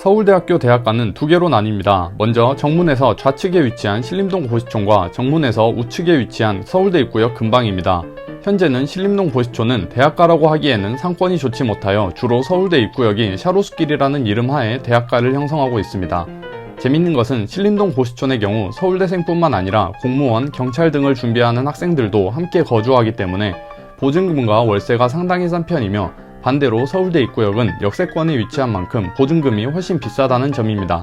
서울대학교 대학가는 두 개로 나뉩니다. 먼저 정문에서 좌측에 위치한 신림동 고시촌과 정문에서 우측에 위치한 서울대 입구역 근방입니다. 현재는 신림동 고시촌은 대학가라고 하기에는 상권이 좋지 못하여 주로 서울대 입구역이 샤로스길이라는 이름 하에 대학가를 형성하고 있습니다. 재밌는 것은 신림동 고시촌의 경우 서울대생뿐만 아니라 공무원, 경찰 등을 준비하는 학생들도 함께 거주하기 때문에 보증금과 월세가 상당히 싼 편이며 반대로 서울대 입구역은 역세권에 위치한 만큼 보증금이 훨씬 비싸다는 점입니다.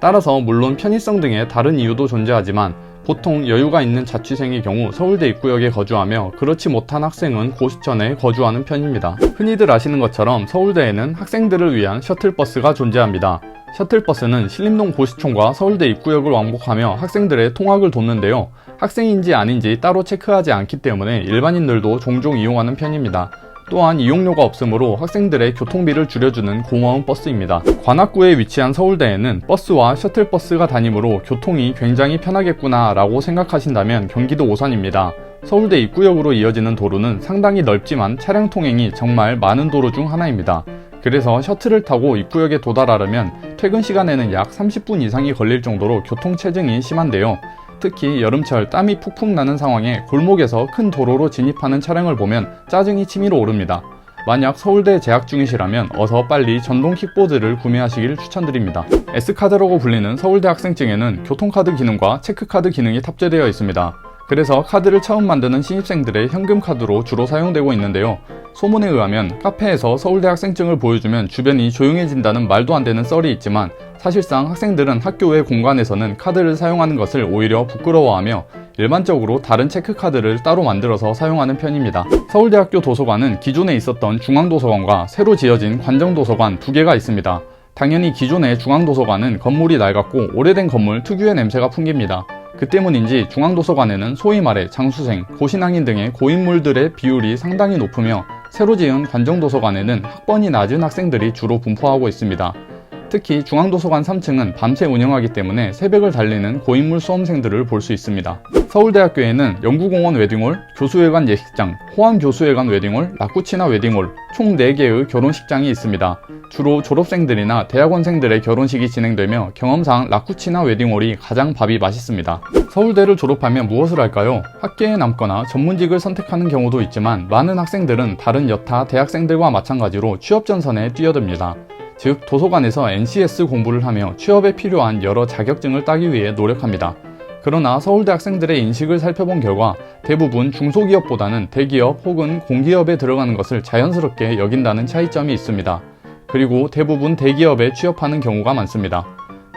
따라서 물론 편의성 등의 다른 이유도 존재하지만 보통 여유가 있는 자취생의 경우 서울대 입구역에 거주하며 그렇지 못한 학생은 고시촌에 거주하는 편입니다. 흔히들 아시는 것처럼 서울대에는 학생들을 위한 셔틀버스가 존재합니다. 셔틀버스는 신림동 고시촌과 서울대 입구역을 왕복하며 학생들의 통학을 돕는데요. 학생인지 아닌지 따로 체크하지 않기 때문에 일반인들도 종종 이용하는 편입니다. 또한 이용료가 없으므로 학생들의 교통비를 줄여주는 고마운 버스입니다. 관악구에 위치한 서울대에는 버스와 셔틀버스가 다니므로 교통이 굉장히 편하겠구나 라고 생각하신다면 경기도 오산입니다. 서울대 입구역으로 이어지는 도로는 상당히 넓지만 차량 통행이 정말 많은 도로 중 하나입니다. 그래서 셔틀을 타고 입구역에 도달하려면 퇴근 시간에는 약 30분 이상이 걸릴 정도로 교통체증이 심한데요. 특히 여름철 땀이 푹푹 나는 상황에 골목에서 큰 도로로 진입하는 차량을 보면 짜증이 치밀어 오릅니다. 만약 서울대 재학 중이시라면 어서 빨리 전동 킥보드를 구매하시길 추천드립니다. S카드라고 불리는 서울대 학생증에는 교통카드 기능과 체크카드 기능이 탑재되어 있습니다. 그래서 카드를 처음 만드는 신입생들의 현금 카드로 주로 사용되고 있는데요. 소문에 의하면 카페에서 서울대 학생증을 보여주면 주변이 조용해진다는 말도 안 되는 썰이 있지만 사실상 학생들은 학교 외 공간에서는 카드를 사용하는 것을 오히려 부끄러워하며 일반적으로 다른 체크카드를 따로 만들어서 사용하는 편입니다. 서울대학교 도서관은 기존에 있었던 중앙도서관과 새로 지어진 관정도서관 두 개가 있습니다. 당연히 기존의 중앙도서관은 건물이 낡았고 오래된 건물 특유의 냄새가 풍깁니다. 그 때문인지 중앙도서관에는 소위 말해 장수생, 고신앙인 등의 고인물들의 비율이 상당히 높으며 새로 지은 관정도서관에는 학번이 낮은 학생들이 주로 분포하고 있습니다. 특히 중앙도서관 3층은 밤새 운영하기 때문에 새벽을 달리는 고인물 수험생들을 볼 수 있습니다. 서울대학교에는 연구공원 웨딩홀, 교수회관 예식장, 호암교수회관 웨딩홀, 라쿠치나 웨딩홀 총 4개의 결혼식장이 있습니다. 주로 졸업생들이나 대학원생들의 결혼식이 진행되며 경험상 라쿠치나 웨딩홀이 가장 밥이 맛있습니다. 서울대를 졸업하면 무엇을 할까요? 학계에 남거나 전문직을 선택하는 경우도 있지만 많은 학생들은 다른 여타 대학생들과 마찬가지로 취업 전선에 뛰어듭니다. 즉 도서관에서 NCS 공부를 하며 취업에 필요한 여러 자격증을 따기 위해 노력합니다. 그러나 서울대 학생들의 인식을 살펴본 결과 대부분 중소기업보다는 대기업 혹은 공기업에 들어가는 것을 자연스럽게 여긴다는 차이점이 있습니다. 그리고 대부분 대기업에 취업하는 경우가 많습니다.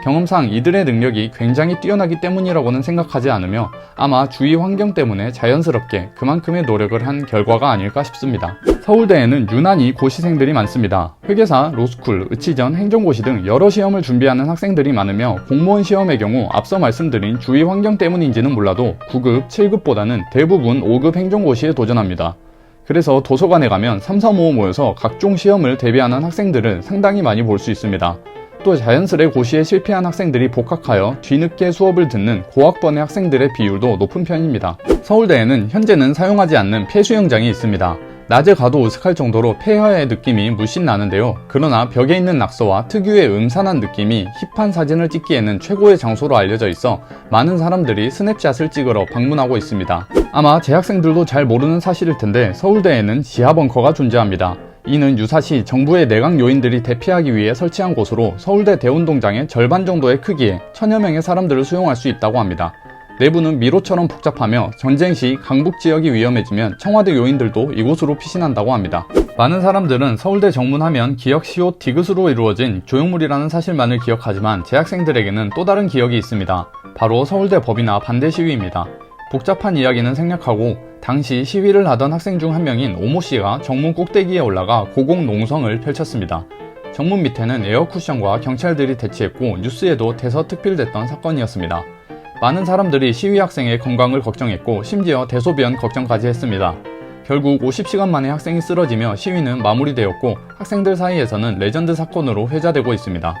경험상 이들의 능력이 굉장히 뛰어나기 때문이라고는 생각하지 않으며 아마 주위 환경 때문에 자연스럽게 그만큼의 노력을 한 결과가 아닐까 싶습니다. 서울대에는 유난히 고시생들이 많습니다. 회계사, 로스쿨, 의치전, 행정고시 등 여러 시험을 준비하는 학생들이 많으며 공무원 시험의 경우 앞서 말씀드린 주위 환경 때문인지는 몰라도 9급, 7급보다는 대부분 5급 행정고시에 도전합니다. 그래서 도서관에 가면 3, 4, 5 모여서 각종 시험을 대비하는 학생들을 상당히 많이 볼 수 있습니다. 또 자연스레 고시에 실패한 학생들이 복학하여 뒤늦게 수업을 듣는 고학번의 학생들의 비율도 높은 편입니다. 서울대에는 현재는 사용하지 않는 폐수영장이 있습니다. 낮에 가도 으슥할 정도로 폐허의 느낌이 물씬 나는데요. 그러나 벽에 있는 낙서와 특유의 음산한 느낌이 힙한 사진을 찍기에는 최고의 장소로 알려져 있어 많은 사람들이 스냅샷을 찍으러 방문하고 있습니다. 아마 재학생들도 잘 모르는 사실일 텐데 서울대에는 지하 벙커가 존재합니다. 이는 유사시 정부의 내각 요인들이 대피하기 위해 설치한 곳으로 서울대 대운동장의 절반 정도의 크기에 천여 명의 사람들을 수용할 수 있다고 합니다. 내부는 미로처럼 복잡하며 전쟁 시 강북 지역이 위험해지면 청와대 요인들도 이곳으로 피신한다고 합니다. 많은 사람들은 서울대 정문하면 기억 시옷 디귿으로 이루어진 조형물이라는 사실만을 기억하지만 재학생들에게는 또 다른 기억이 있습니다. 바로 서울대 법이나 반대 시위입니다. 복잡한 이야기는 생략하고 당시 시위를 하던 학생 중 한 명인 오모 씨가 정문 꼭대기에 올라가 고공 농성을 펼쳤습니다. 정문 밑에는 에어 쿠션과 경찰들이 대치했고 뉴스에도 대서특필됐던 사건이었습니다. 많은 사람들이 시위 학생의 건강을 걱정했고 심지어 대소변 걱정까지 했습니다. 결국 50시간 만에 학생이 쓰러지며 시위는 마무리되었고 학생들 사이에서는 레전드 사건으로 회자되고 있습니다.